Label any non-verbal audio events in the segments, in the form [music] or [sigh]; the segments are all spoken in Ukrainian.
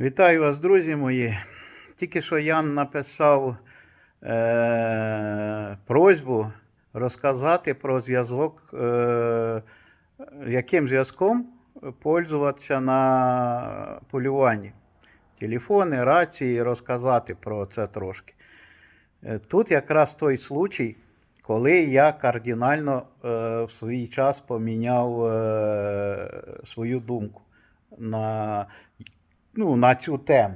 Вітаю вас, друзі мої. Тільки що Ян написав е- просьбу розказати про зв'язок, е- яким зв'язком пользуватися на полюванні. Телефони, рації, розказати про це трошки. Е, Тут якраз той случай, коли я кардинально е, в свій час поміняв е, свою думку на, ну, на цю тему.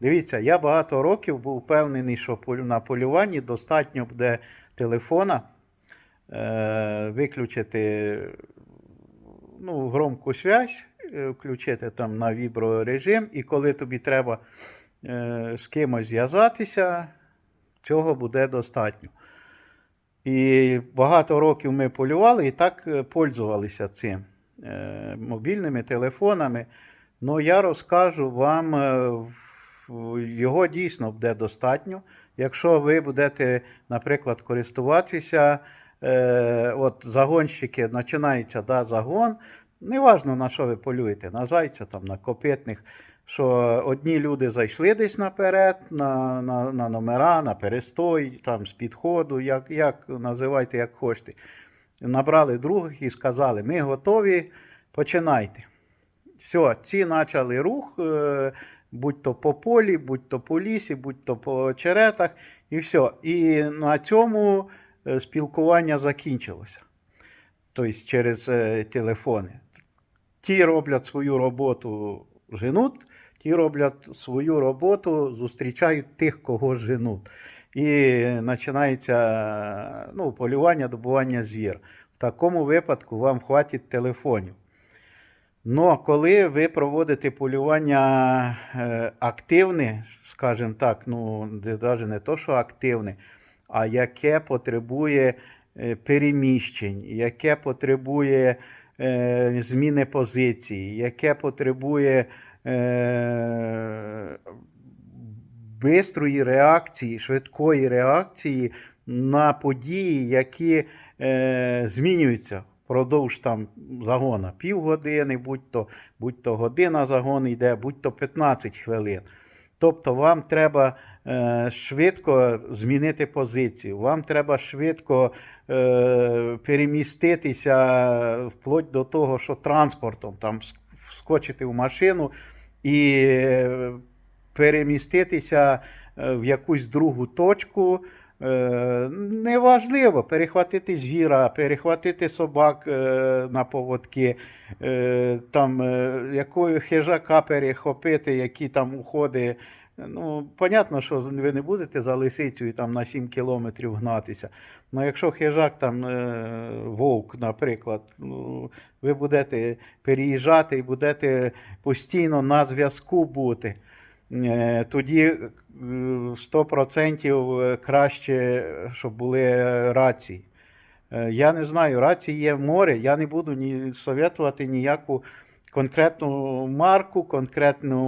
Дивіться, я багато років був впевнений, що на полюванні достатньо буде телефона е, виключити ну, громку связь, е, включити там на віброрежим, і коли тобі треба е, з кимось зв'язатися, цього буде достатньо. І багато років ми полювали і так е, пользувалися цим е, мобільними телефонами. Ну, я розкажу вам, е, його дійсно буде достатньо. Якщо ви будете, наприклад, користуватися, е, от загонщики, починається да, загон, неважно на що ви полюєте, на зайця, там, на копитних, що одні люди зайшли десь наперед, на, на, на номера, на перестой, там, з підходу, як, як називайте, як хочете. Набрали других і сказали, ми готові, починайте. Все, ці почали рух, е, будь то по полі, будь то по лісі, будь то по черетах, і все. І на цьому е, спілкування закінчилося. Тобто через е, телефони. Ті роблять свою роботу, женуть, ті роблять свою роботу, зустрічають тих, кого женуть. І починається ну, полювання, добування звір. В такому випадку вам хватить телефонів. Но коли ви проводите полювання е, активне, скажімо так, ну навіть не то, що активне, а яке потребує е, переміщень, яке потребує е, зміни позиції, яке потребує бистрої реакції, швидкої реакції на події, які змінюються впродовж там загона півгодини, будь то, будь то година загон йде, будь то 15 хвилин. Тобто вам треба е, швидко змінити позицію, вам треба швидко е, переміститися вплоть до того, що транспортом там вскочити в машину і е, переміститися е, в якусь другу точку. Е, Неважливо перехватити звіра, перехватити собак е, на поводки, е, там якою хижака перехопити, які там уходи. Ну, понятно, що ви не будете за лисицею там на 7 кілометрів гнатися. Ну, якщо хижак там вовк, наприклад, ну, ви будете переїжджати і будете постійно на зв'язку бути. Тоді 100% краще, щоб були рації. Е, Я не знаю, рації є в морі, я не буду ні советувати ніяку конкретну марку, конкретну,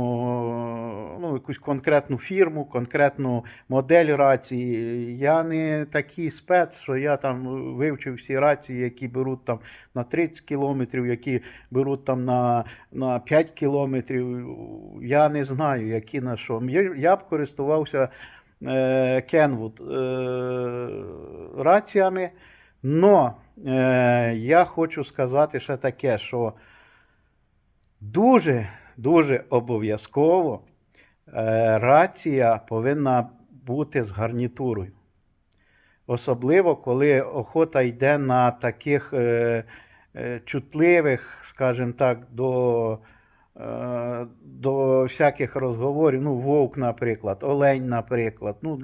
ну, якусь конкретну фірму, конкретну модель рації. Я не такий спец, що я там вивчив всі рації, які беруть там на 30 кілометрів, які беруть там на, на 5 кілометрів. Я не знаю, які на що. Я, б користувався е, Kenwood е, раціями. Но е, я хочу сказати ще таке, що дуже дуже обов'язково е, рація повинна бути з гарнітурою. Особливо, коли охота йде на таких е, е, чутливих, скажімо так, до, до всяких розговорів. Ну, вовк, наприклад, олень, наприклад. Ну,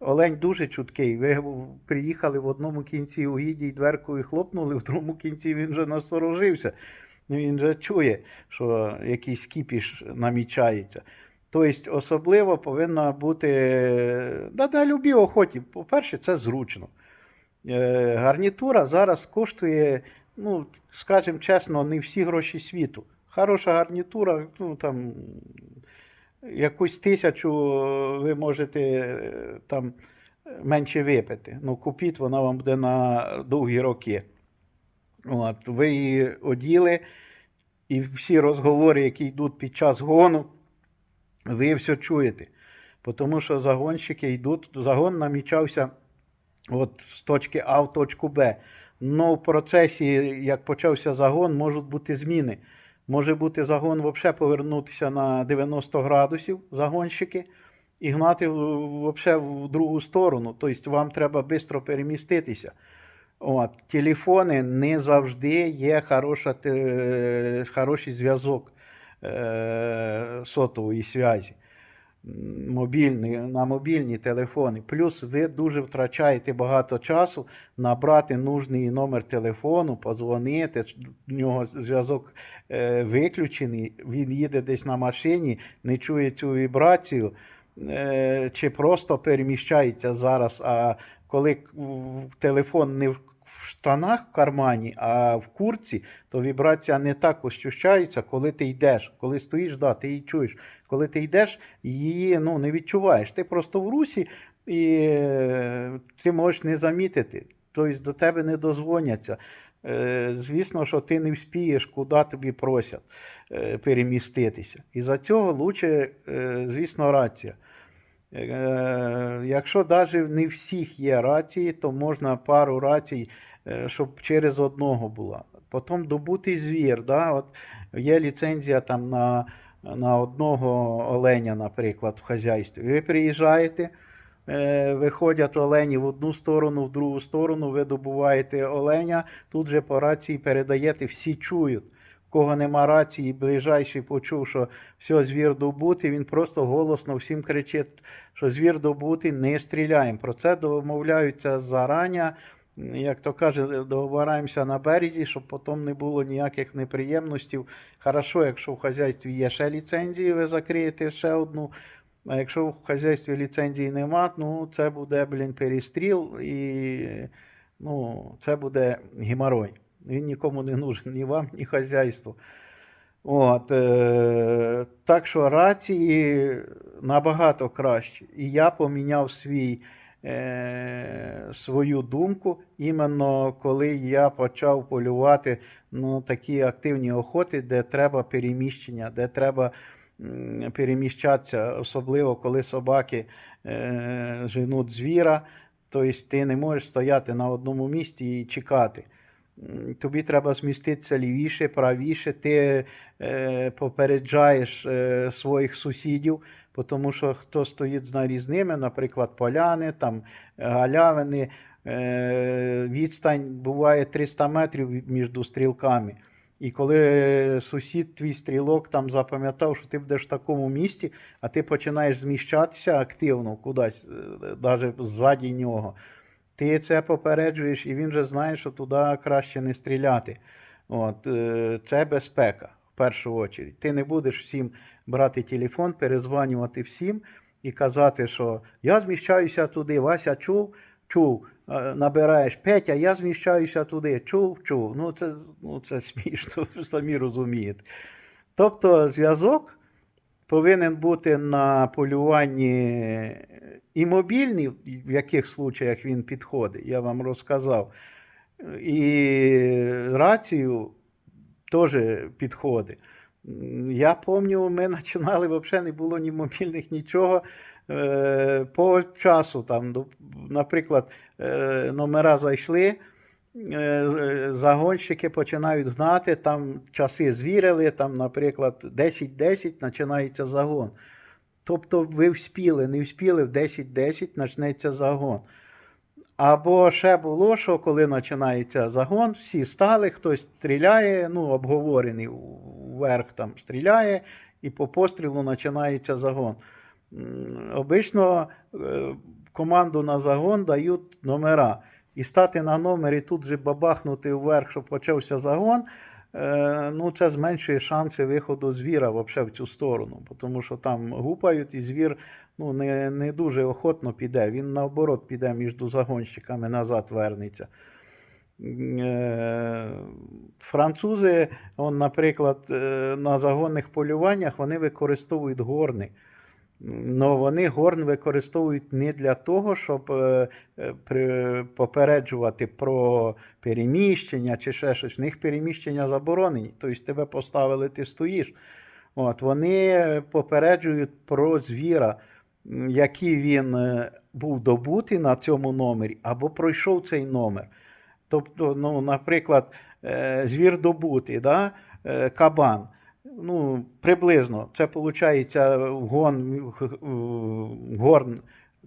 олень дуже чуткий. Ви приїхали в одному кінці угідді і дверкою хлопнули, в другому кінці він вже насторожився. Ну, Він вже чує, що якийсь кіпіш намічається. Тобто, особливо повинна бути да, на любій охоті. По-перше, це зручно. Е, гарнітура зараз коштує, ну, скажімо чесно, не всі гроші світу. Хороша гарнітура, ну там якусь тисячу ви можете е, там менше випити. Ну, купіть, вона вам буде на довгі роки. От, ви її оділи, і всі розговори, які йдуть під час гону, ви все чуєте. Тому що загонщики йдуть, загон намічався от з точки А в точку Б. Но в процесі, як почався загон, можуть бути зміни. Може бути загон взагалі повернутися на 90 градусів, загонщики, і гнати взагалі в другу сторону. Тобто вам треба швидко переміститися. От, телефони не завжди є хороша, те- хороший зв'язок е, сотової зв'язі. Мобільний, на мобільні телефони. Плюс ви дуже втрачаєте багато часу набрати нужний номер телефону, позвонити. В нього зв'язок е, виключений, він їде десь на машині, не чує цю вібрацію, е, чи просто переміщається зараз. А коли телефон не в штанах в кармані, а в курці, то вібрація не так ощущається, коли ти йдеш. Коли стоїш, да, ти її чуєш. Коли ти йдеш, її ну, не відчуваєш. Ти просто в русі і е, ти можеш не замітити. Тобто до тебе не дозвоняться. Е, Звісно, що ти не вспієш, куди тобі просять е, переміститися. І за цього лучше, звісно, рація. Е, Якщо навіть не всіх є рації, то можна пару рацій, е, щоб через одного була. Потім добутий звір. Да? От є ліцензія там на, на одного оленя, наприклад, в хазяйстві. Ви приїжджаєте, е, виходять олені в одну сторону, в другу сторону, ви добуваєте оленя, тут же по рації передаєте, всі чують. Кого нема рації, ближайший почув, що все, звір добутий, він просто голосно всім кричить, що звір добутий, не стріляємо. Про це домовляються зарані, як то каже, договараємося на березі, щоб потім не було ніяких неприємностей. Хорошо, якщо в хазяйстві є ще ліцензії, ви закриєте ще одну. А якщо в хазяйстві ліцензії нема, ну це буде, блін, перестріл і ну, це буде геморой. Він нікому не нужен, ні вам, ні хазяйству. От, е, так що рації набагато краще. І я поміняв свій, е, свою думку, іменно коли я почав полювати на такі активні охоти, де треба переміщення, де треба м, переміщатися, особливо коли собаки е, женуть звіра. Тобто ти не можеш стояти на одному місці і чекати. Тобі треба зміститися лівіше, правіше, ти е, попереджаєш е, своїх сусідів, тому що хто стоїть з нарізними, наприклад, поляни, там, галявини, е, відстань буває 300 метрів між стрілками. І коли сусід, твій стрілок там запам'ятав, що ти будеш в такому місці, а ти починаєш зміщатися активно кудись, навіть ззаді нього, ти це попереджуєш, і він вже знає, що туди краще не стріляти. От, е, це безпека в першу чергу. Ти не будеш всім брати телефон, перезванювати всім і казати, що я зміщаюся туди, Вася чув, чув. Е, Набираєш Петя, я зміщаюся туди, чув, чув. Ну це, ну, це [laughs] смішно, самі розумієте. Тобто зв'язок повинен бути на полюванні і мобільний, в яких случаях він підходить, я вам розказав. І рацію теж підходить. Я пам'ятаю, ми починали, взагалі не було ні мобільних, нічого. Е, По часу, там, наприклад, е, номера зайшли, е, загонщики починають гнати, там часи звірили, там, наприклад, 10-10 починається загон. Тобто ви вспіли, не вспіли, в 10-10 почнеться загон. Або ще було, що коли починається загон, всі стали, хтось стріляє, ну, обговорений вверх там стріляє, і по пострілу починається загон. Обично е, команду на загон дають номера. І стати на номері тут же бабахнути вверх, щоб почався загон. е, Ну, це зменшує шанси виходу звіра взагалі в цю сторону, тому що там гупають, і звір ну, не, не дуже охотно піде. Він наоборот піде між загонщиками, назад вернеться. Е, Французи, он, наприклад, е, на загонних полюваннях вони використовують горни. Но вони горн використовують не для того, щоб е, е, попереджувати про переміщення чи ще щось. В них переміщення заборонені. Тобто тебе поставили, ти стоїш. От, вони попереджують про звіра, який він е, був добутий на цьому номері, або пройшов цей номер. Тобто, ну, наприклад, звір добутий, да? кабан. Ну, приблизно, це виходить вгон, в горн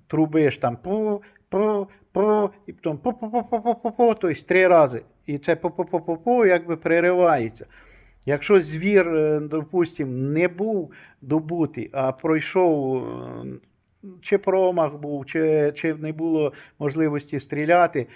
трубиш там по, по, по, і потім по, по, по, по, по, по, по, тобто три рази. І це по, по, по, по, по, якби переривається. Якщо звір, е, допустимо, не був добутий, а пройшов, е, чи промах був, чи, чи не було можливості стріляти,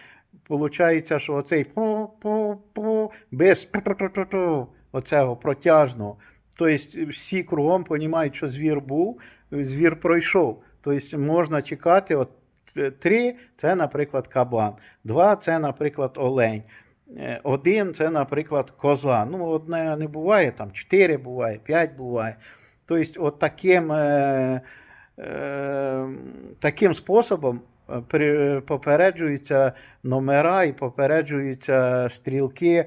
виходить, що оцей по-по-по, без пу-пу-пу-пу, оцього протяжного. Тобто всі кругом розуміють, що звір був, звір пройшов. Тобто можна чекати, от е, три це, наприклад, кабан, два це, наприклад, олень. Е, Один це, наприклад, коза. Ну, одне не буває, там чотири буває, п'ять буває. Тобто, от таким, е, е, таким способом е, попереджуються номера і попереджуються стрілки,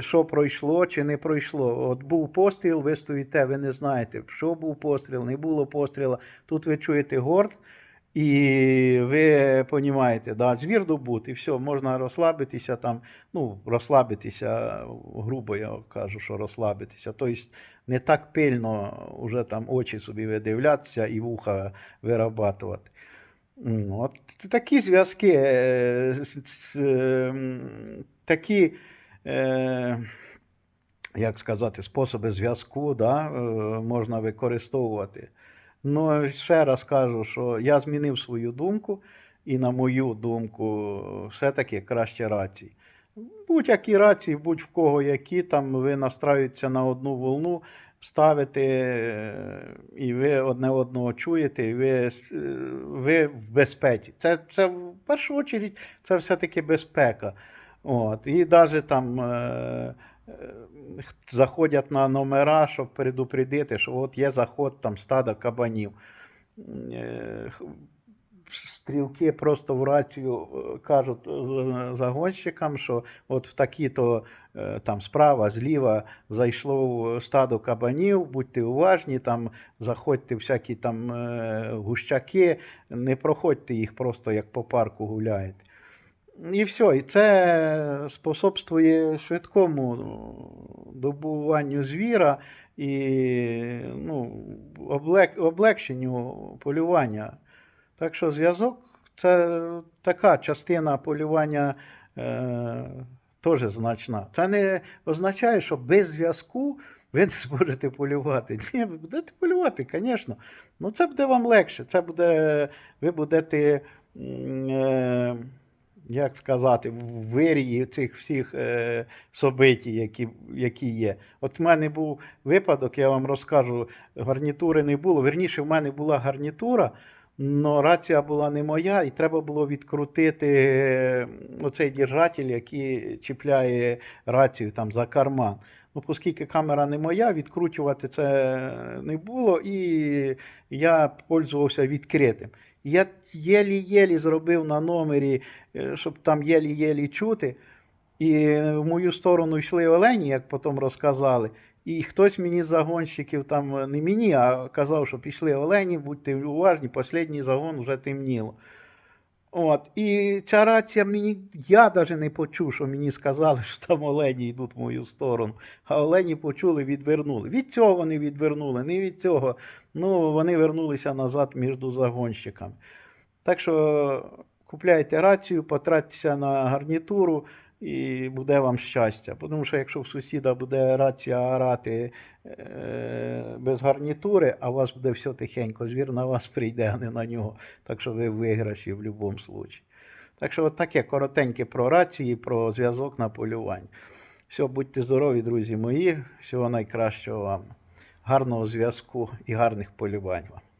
що пройшло чи не пройшло. От був постріл, ви стоїте, ви не знаєте, що був постріл, не було постріла. Тут ви чуєте горд, і ви розумієте, да, звір добутий, все, можна розслабитися там, ну, розслабитися, грубо я кажу, що розслабитися. Тобто не так пильно вже там очі собі видивлятися і вуха вирабатувати. От такі зв'язки, е, з- з, е, м, такі, е, як сказати, способи зв'язку да, е, можна використовувати. Ну, ще раз кажу, що я змінив свою думку, і на мою думку, все-таки краще рації. Будь-які рації, будь в кого які, там ви настраюєтеся на одну волну, ставите, е, і ви одне одного чуєте, і ви, е, ви в безпеці. Це, це в першу чергу це все-таки безпека. От. І навіть там е, е, заходять на номера, щоб предупредити, що от є заход там стада кабанів. Е, Стрілки просто в рацію е, кажуть загонщикам, що от в такі-то е, там справа, зліва зайшло стадо кабанів, будьте уважні, там заходьте всякі там гущаки, не проходьте їх просто як по парку гуляєте. І все, і це способствує швидкому добуванню звіра і ну, облег, облегшенню полювання. Так що зв'язок це така частина полювання е, теж значна. Це не означає, що без зв'язку ви не зможете полювати. Ні, ви будете полювати, звісно. Ну це буде вам легше. Це буде, ви будете. Е, як сказати, в вирії цих всіх е, собитій, які, які є. От в мене був випадок, я вам розкажу, гарнітури не було. Верніше, в мене була гарнітура, але рація була не моя, і треба було відкрутити е, оцей держатель, який чіпляє рацію там за карман. Ну, оскільки камера не моя, відкручувати це не було, і я пользувався відкритим. Я єлі-єлі зробив на номері, е, щоб там єлі-єлі чути. І в мою сторону йшли олені, як потім розказали. І хтось мені з загонщиків, там е, не мені, а казав, що пішли олені, будьте уважні, останній загон вже темніло. От. І ця рація мені, я навіть не почув, що мені сказали, що там олені йдуть в мою сторону. А олені почули, відвернули. Від цього вони відвернули, не від цього. Ну, вони вернулися назад між загонщиками. Так що купляйте рацію, потратьтеся на гарнітуру і буде вам щастя. Тому що якщо в сусіда буде рація орати е, без гарнітури, а у вас буде все тихенько, звір на вас прийде, а не на нього. Так що ви в виграші в будь-якому випадку. Так що от таке коротеньке про рації, про зв'язок на полюванні. Все, будьте здорові, друзі мої. Всього найкращого вам. Гарного зв'язку і гарних полювань вам.